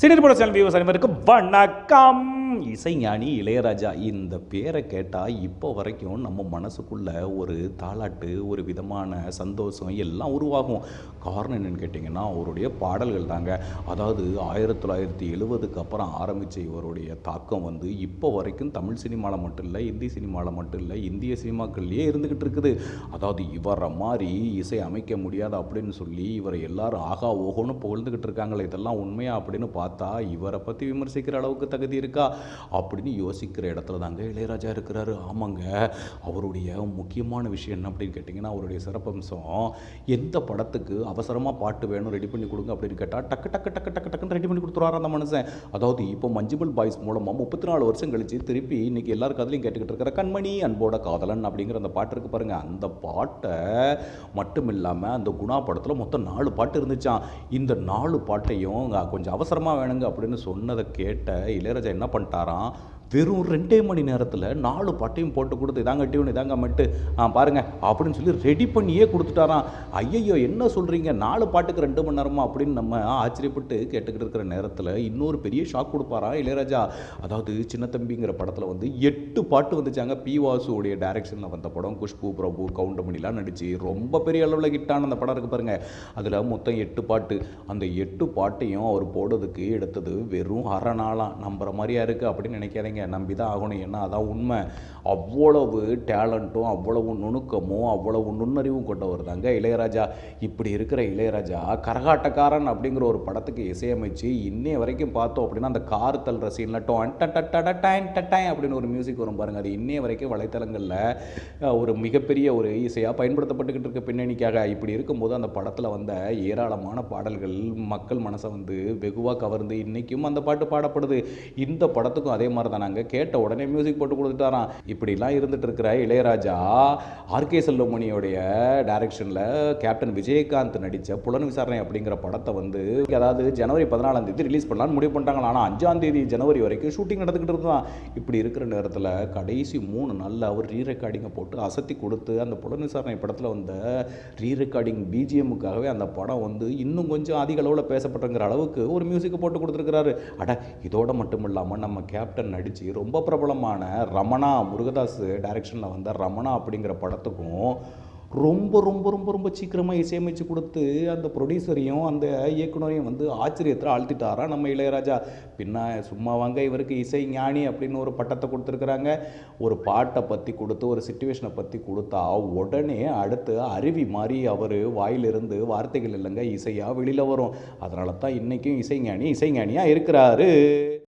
சினிர் பட channel viewers அனைவருக்கும் வணக்கம். இசைஞானி இளையராஜா இந்த பேரை கேட்டால் இப்போ வரைக்கும் நம்ம மனசுக்குள்ள ஒரு தாலாட்டு ஒரு விதமான சந்தோஷம் எல்லாம் உருவாகும். காரணம் என்னென்னு கேட்டிங்கன்னா அவருடைய பாடல்கள் தாங்க. அதாவது ஆயிரத்தி தொள்ளாயிரத்தி எழுவதுக்கு அப்புறம் ஆரம்பித்த இவருடைய தாக்கம் வந்து இப்போ வரைக்கும் தமிழ் சினிமாவில் மட்டும் இல்லை இந்தி சினிமாவில் மட்டும் இல்லை இந்திய சினிமாக்கள்லேயே இருந்துக்கிட்டு இருக்குது. அதாவது இவரை மாதிரி இசை அமைக்க முடியாது அப்படின்னு சொல்லி இவரை எல்லாரும் ஆகா ஓகோன்னு புகழ்ந்துக்கிட்டு இருக்காங்களே இதெல்லாம் உண்மையா அப்படின்னு பார்த்து பார்த்தா இவரை பற்றி விமர்சிக்கிற அளவுக்கு தகுதி இருக்கா? அப்படின்னு யோசிக்கிற இடத்துல தாங்க இளையராஜா இருக்கிறாரு. ஆமாங்க அவருடைய முக்கியமான விஷயம் என்ன அப்படின்னு கேட்டிங்கன்னா அவருடைய சிறப்பம்சம் எந்த படத்துக்கு அவசரமாக பாட்டு வேணும் ரெடி பண்ணி கொடுங்க அப்படின்னு கேட்டால் டக்கு டக்கு டக்கு டக்கு டக்குன்னு ரெடி பண்ணி கொடுத்துருவாரு அந்த மனுஷன். அதாவது இப்போ மஞ்சுமல் பாய்ஸ் மூலமாக முப்பத்தி நாலு வருஷம் கழித்து திருப்பி இன்னைக்கு எல்லாருக்கும் காதலையும் கேட்டுக்கிட்டு இருக்கிற கண்மணி அன்போட காதலன் அப்படிங்கிற அந்த பாட்டு இருக்கு பாருங்கள் அந்த பாட்டை மட்டும் இல்லாமல் அந்த குணா படத்தில் மொத்தம் நாலு பாட்டு இருந்துச்சான் இந்த நாலு பாட்டையும் கொஞ்சம் அவசரமாக வேணுங்க அப்படின்னு சொன்னதை கேட்ட இளையராஜா என்ன பண்ணிட்டாராம்? வெறும் ரெண்டே மணி நேரத்தில் நாலு பாட்டையும் போட்டு கொடுத்து இதாங்க டியூன் இதாங்க மெட்டு ஆ பாருங்க அப்படின்னு சொல்லி ரெடி பண்ணியே கொடுத்துட்டாராம். ஐயையோ என்ன சொல்கிறீங்க நாலு பாட்டுக்கு ரெண்டு மணி நேரமா அப்படின்னு நம்ம ஆச்சரியப்பட்டு கேட்டுக்கிட்டு இருக்கிற நேரத்தில் இன்னொரு பெரிய ஷாக் கொடுப்பாரா இளையராஜா. அதாவது சின்ன தம்பிங்கிற படத்தில் வந்து எட்டு பாட்டு வந்துச்சாங்க. பி வாசுவோடைய டைரக்ஷனில் வந்த படம் குஷ்பு பிரபு கவுண்டமணிலாம் நடித்து ரொம்ப பெரிய அளவில் ஹிட்டான அந்த படம் இருக்குது பாருங்கள் அதில் மொத்தம் எட்டு பாட்டு. அந்த எட்டு பாட்டையும் அவர் போடுறதுக்கு எடுத்தது வெறும் அரை நாளாக நம்புற மாதிரியா இருக்குது அப்படின்னு நினைக்காதீங்க. நம்பி தான் ஆகணும். ஏன்னா அதான் உண்மை. அவ்வளவு டேலண்ட்டும் அவ்வளவு நுணுக்கமும் அவ்வளவு நுண்ணறிவும் கொண்டவர் தாங்க இளையராஜா. இப்படி இருக்கிற இளையராஜா கரகாட்டக்காரன் அப்படிங்கிற ஒரு படத்துக்கு இசையமைச்சு இன்னைய வரைக்கும் பார்த்தோம் அப்படின்னா அந்த கார் தள்ளுற சீனில் டொன் டட்டான் டட்டான் அப்படின்னு ஒரு மியூசிக் வரும் பாருங்க. அது இன்னைய வரைக்கும் வலைத்தளங்களில் ஒரு மிகப்பெரிய ஒரு இசையாக பயன்படுத்தப்பட்டுக்கிட்டு இருக்க பின்னணிக்காக. இப்படி இருக்கும்போது அந்த படத்தில் வந்த ஏராளமான பாடல்கள் மக்கள் மனசை வந்து வெகுவாக கவர்ந்து இன்னைக்கும் அந்த பாட்டு பாடப்படுது. இந்த படத்துக்கும் அதே மாதிரி தானே சொன்னாங்க. கேட்ட உடனே மியூசிக் போட்டு கொடுத்துட்டாராம். இப்படிலாம் இருந்துட்டு இருக்கிற இளையராஜா ஆர்கே செல்வமணியோடைய டைரக்ஷனில் கேப்டன் விஜயகாந்த் நடித்த புலன் விசாரணை அப்படிங்கிற படத்தை வந்து அதாவது ஜனவரி பதினாலாம் தேதி ரிலீஸ் பண்ணலாம்னு முடிவு பண்ணிட்டாங்களா ஆனால் அஞ்சாம் தேதி ஜனவரி வரைக்கும் ஷூட்டிங் நடந்துக்கிட்டு இருந்தான் இப்படி இருக்கிற நேரத்தில் கடைசி மூணு நாளில் அவர் ரீ ரெக்கார்டிங்கை போட்டு அசத்தி கொடுத்து அந்த புலன் விசாரணை படத்தில் வந்த ரீ ரெக்கார்டிங் பிஜிஎம்முக்காகவே அந்த படம் வந்து இன்னும் கொஞ்சம் அதிக அளவில் பேசப்பட்டுங்கிற அளவுக்கு ஒரு மியூசிக்கை போட்டு கொடுத்துருக்கிறாரு. அட இதோட மட்டும் இல்லாமல் நம்ம கேப்டன் நடித்து ரொம்ப பிரபலமான ரமணா முருகதாஸ் டைரக்ஷனில் வந்த ரமணா அப்படிங்கிற படத்துக்கும் ரொம்ப ரொம்ப ரொம்ப ரொம்ப சீக்கிரமாக இசையமைச்சு கொடுத்து அந்த ப்ரொடியூசரையும் அந்த இயக்குனரையும் வந்து ஆச்சரியத்தில் ஆழ்த்திட்டாரா? நம்ம இளையராஜா பின்ன சும்மா வாங்க இவருக்கு இசை ஞானி அப்படின்னு ஒரு பட்டத்தை கொடுத்துருக்குறாங்க. ஒரு பாட்டை பற்றி கொடுத்து ஒரு சுச்சுவேஷனை பற்றி கொடுத்தா உடனே அடுத்து அருவி மாதிரி அவர் வாயிலிருந்து வார்த்தைகள் இல்லைங்க இசையாக வெளியில் வரும். அதனால தான் இன்றைக்கும் இசைஞானி இசைஞானியாக இருக்கிறாரு.